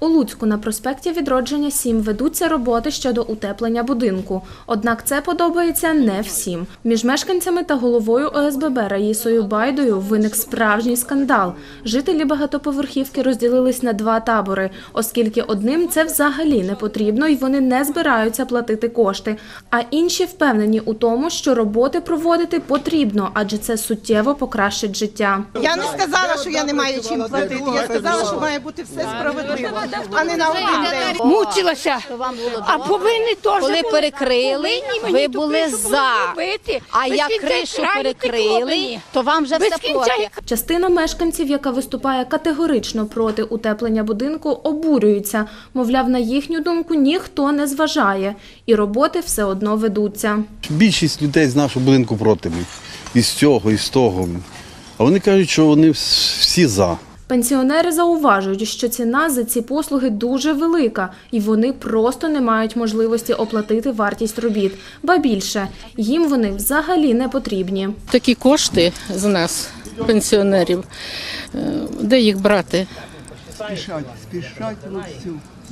У Луцьку на проспекті Відродження 7 ведуться роботи щодо утеплення будинку. Однак це подобається не всім. Між мешканцями та головою ОСББ Раїсою Байдою виник справжній скандал. Жителі багатоповерхівки розділились на два табори, оскільки одним це взагалі не потрібно і вони не збираються платити кошти. А інші впевнені у тому, що роботи проводити потрібно, адже це суттєво покращить життя. Я не сказала, що я не маю чим платити. Я сказала, що має бути все справедливо, а не на один день. Мучилася, а повинні теж Коли були. перекрили, Повинні ви були кришу за. А як кришу краю перекрили, то вам вже Без все кінця проти. Частина мешканців, яка виступає категорично проти утеплення будинку, обурюються. Мовляв, на їхню думку ніхто не зважає, і роботи все одно ведуться. Більшість людей з нашого будинку проти. І з цього, і з того. А вони кажуть, що вони вс- всі за. Пенсіонери зауважують, що ціна за ці послуги дуже велика, і вони просто не мають можливості оплатити вартість робіт. Ба більше їм вони взагалі не потрібні. такі кошти з нас, пенсіонерів, е, де їх брати? Спішать, спішать.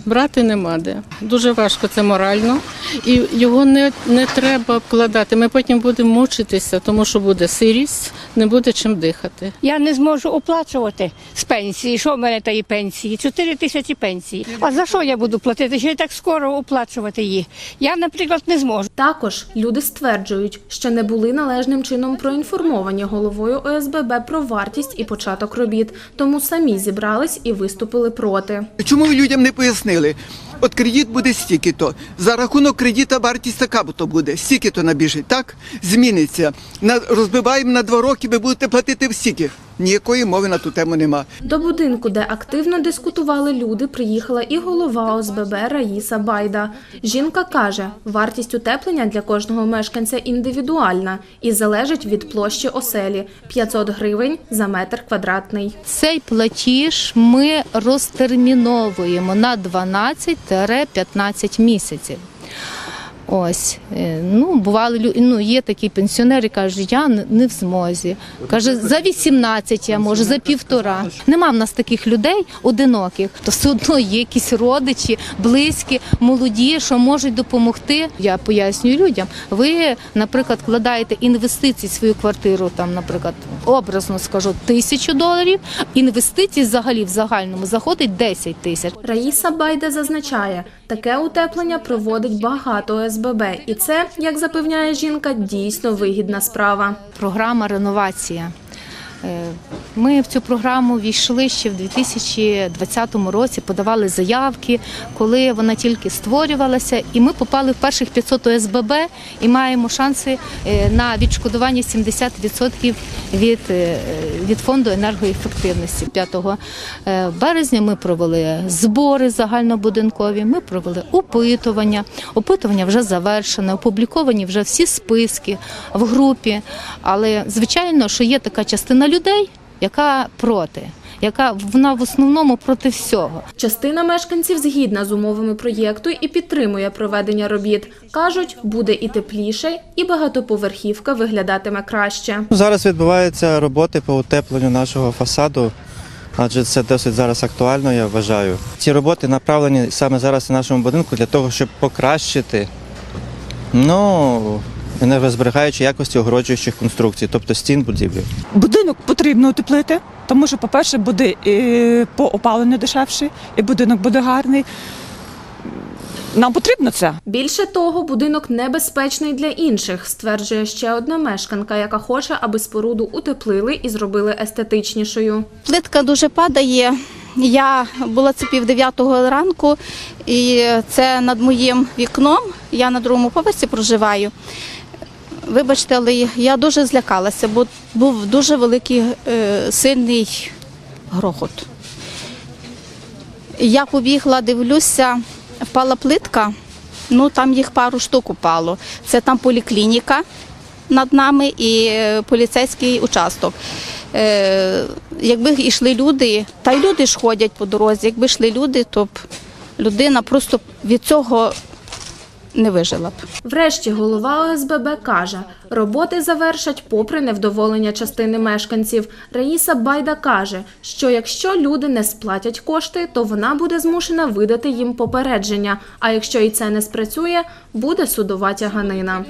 Брати нема де. Дуже важко це морально, і його не, не треба вкладати. Ми потім будемо мучитися, тому що буде сирість, не буде чим дихати. Я не зможу оплачувати з пенсії. Що в мене тої пенсії? 4 тисячі пенсії. А за що я буду платити? Ще й так скоро оплачувати її. Я, наприклад, не зможу. Також люди стверджують, що не були належним чином проінформовані головою ОСББ про вартість і початок робіт, тому самі зібрались і виступили проти. Чому ви людям не пояснили? От кредит буде стільки-то. За рахунок кредита вартість така то буде, стільки-то набіжить, так? Зміниться. На, розбиваємо на два роки, ви будете платити стільки. Ніякої мови на ту тему нема. До будинку, де активно дискутували люди, приїхала і голова ОСББ Раїса Байда. Жінка каже, вартість утеплення для кожного мешканця індивідуальна і залежить від площі оселі – 500 гривень за метр квадратний. Цей платіж ми розтерміновуємо на 12-15 місяців. Ось, е, ну, бували, ну, є такі пенсіонери, кажуть, я не- в змозі. Каже, за 18 я можу, за півтора. Нема в нас таких людей одиноких, то все одно є якісь родичі, близькі, молоді, що можуть допомогти. Я пояснюю людям. Ви, наприклад, вкладаєте інвестиції в свою квартиру, там, наприклад, образно скажу, тисячу доларів. Інвестицій взагалі в загальному заходить 10 тисяч. Раїса Байда зазначає, таке утеплення проводить багато ОСББ. І це, як запевняє жінка, дійсно вигідна справа. Програма реновація. Е, Ми в цю програму війшли ще в 2020 році, подавали заявки, коли вона тільки створювалася, і ми попали в перших 500 ОСББ і маємо шанси е, на відшкодування 70% від, е, від фонду енергоефективності. 5 е, березня ми провели збори загальнобудинкові, ми провели опитування. Опитування вже завершене, опубліковані вже всі списки в групі. Але звичайно, що є така частина людей, яка проти, яка вона в основному проти всього. Частина мешканців згідна з умовами проєкту і підтримує проведення робіт. Кажуть, буде і тепліше, і багатоповерхівка виглядатиме краще. Зараз відбуваються роботи по утепленню нашого фасаду, адже це досить зараз актуально, я вважаю. Ці роботи направлені саме зараз на нашому будинку для того, щоб покращити ну, енергозберігаючі якості огороджуючих конструкцій, тобто стін будівлі. Будинок потрібно утеплити, тому що, по-перше, буде і по опаленню дешевше, і будинок буде гарний. Нам потрібно це. Більше того, будинок небезпечний для інших, стверджує ще одна мешканка, яка хоче, аби споруду утеплили і зробили естетичнішою. Плитка дуже падає. Я була це пів дев'ятого ранку, і це над моїм вікном. Я на другому поверсі проживаю. Вибачте, але я дуже злякалася, бо був дуже великий е, сильний грохот. Я побігла, дивлюся, впала плитка. Ну там їх пару штук упало. Це там поліклініка над нами і е, поліцейський участок. Е, якби йшли люди, та й люди ж ходять по дорозі, якби йшли люди, то б людина просто від цього не вижила б. Врешті голова ОСББ каже, роботи завершать попри невдоволення частини мешканців. Раїса Байда каже, що якщо люди не сплатять кошти, то вона буде змушена видати їм попередження. А якщо і це не спрацює, буде судова тяганина.